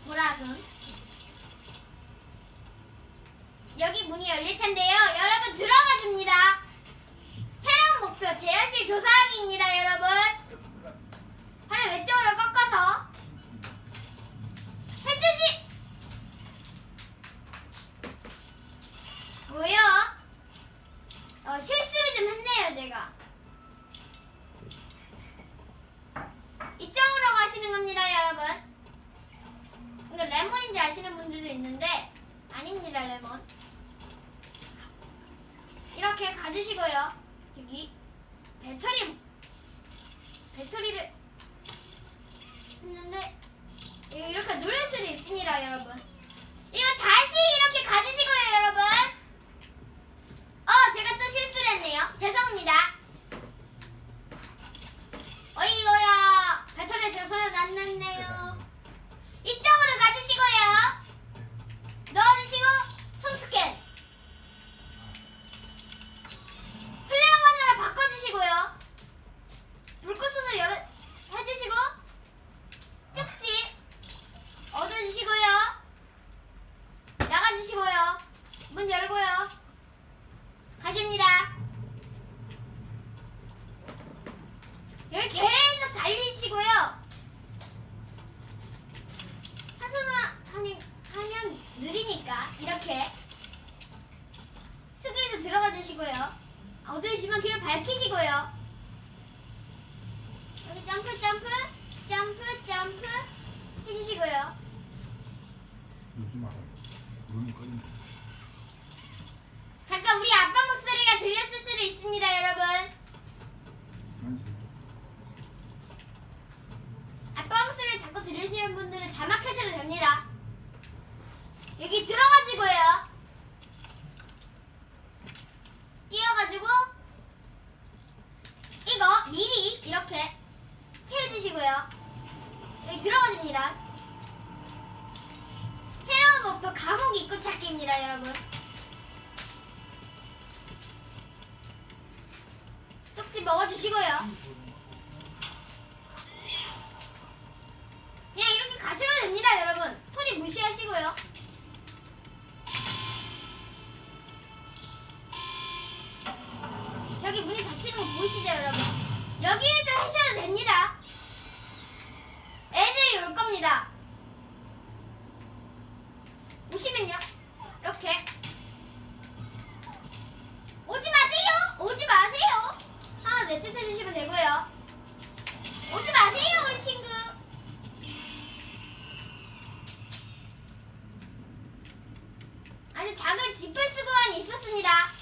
보라선. 여기 문이 열릴 텐데요. 여러분 들어가 줍니다. 새로운 목표 제어실 조사하기입니다, 여러분. 팔을 왼쪽으로 꺾어서 해주시. 뭐요? 어, 실수를 좀 했네요, 제가. 이쪽으로 가시는 겁니다, 여러분. 이거 레몬인지 아시는 분들도 있는데 아닙니다, 레몬. 이렇게 가주시고요. 여기 배터리 배터리를 했는데 이거 이렇게 누를 수도 있습니다, 여러분. 이거 다시 이렇게 가주시고요, 여러분. 어, 제가 또 실수를 했네요. 죄송합니다. 어이거야. 배터리에 제가 소리가 났네요. 이쪽으로 가주시고요. 넣어주시고 손 스캔. 플레어건으로 바꿔주시고요. 불꽃선을 열어 해주시고 쭉지 얻어주시고요. 나가주시고요. 문 열고요. 가줍니다. 여기 계속 달리시고요. 한 손으로 하니, 하면 느리니까 이렇게 스크린에 들어가 주시고요. 얻으시면 길을 밝히시고요. 여기 점프 점프 점프 점프 해주시고요. 누지 말아요. 그러면 꺼진다. 잠깐 우리 아빠 목소리가 들렸을 수도 있습니다, 여러분. 아니지. 아빠 목소리를 자꾸 들으시는 분들은 자막하셔도 됩니다. 여기 들어가지고요. 끼워가지고 이거 미리 이렇게. 여기 들어가줍니다. 새로운 목표 감옥 입구 찾기입니다, 여러분. 쪽지 먹어주시고요. 그냥 이렇게 가셔도 됩니다, 여러분. 소리 무시하시고요. 저기 문이 닫히는 거 보이시죠, 여러분? 여기에서 하셔도 됩니다. 디펜스 구간이 있었습니다.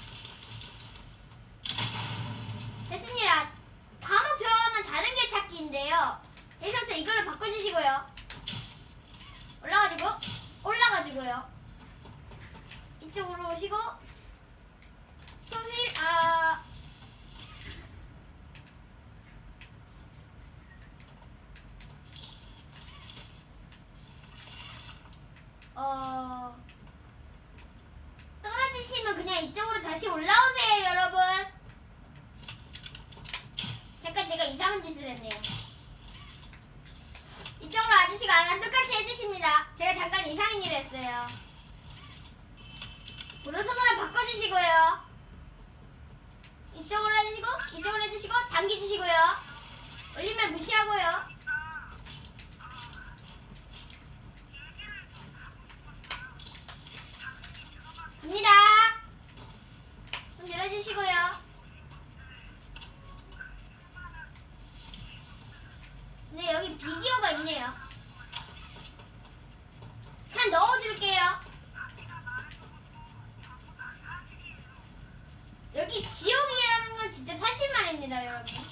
감옥 들어가면 다른 길 찾기인데요. 여기서부터 이걸로 바꿔주시고요. 올라가지고, 올라가지고요. 이쪽으로 오시고, 손을, 아, 어, 떨어지시면 그냥 이쪽으로 다시 올라오세요, 여러분. 잠깐 제가 이상한 짓을 했네요. 이쪽으로 와주시고 아랑 똑같이 해주십니다. 제가 잠깐 이상한 일을 했어요. 오른손으로 바꿔주시고요. 이쪽으로 해주시고, 이쪽으로 해주시고, 당겨주시고요. 올림말 무시하고요. 갑니다. 문 열어주시고요. 네, 여기 비디오가 있네요. 그냥 넣어줄게요. 여기 지옥이라는 건 진짜 사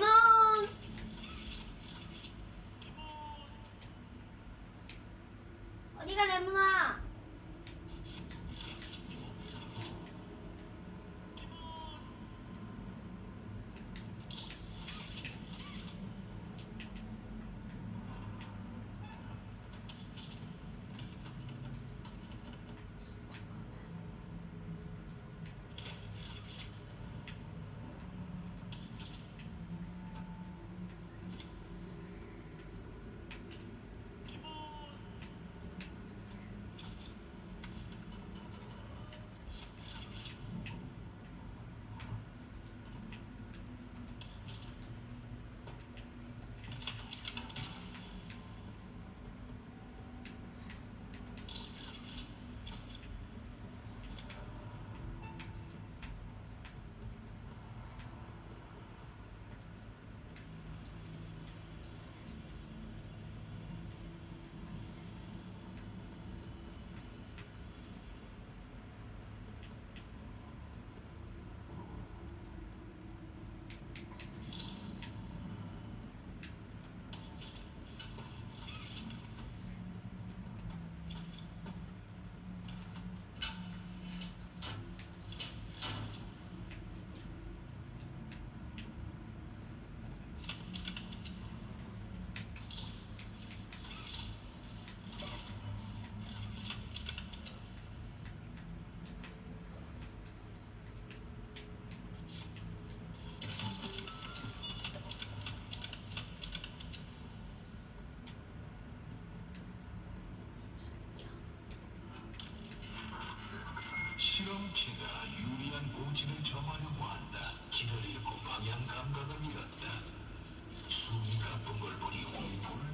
레 실험체가 유리한 고지를 점하려고 한다. 길을 잃고 방향 감각을 잃었다. 숨이 가쁜 걸 보니 공포를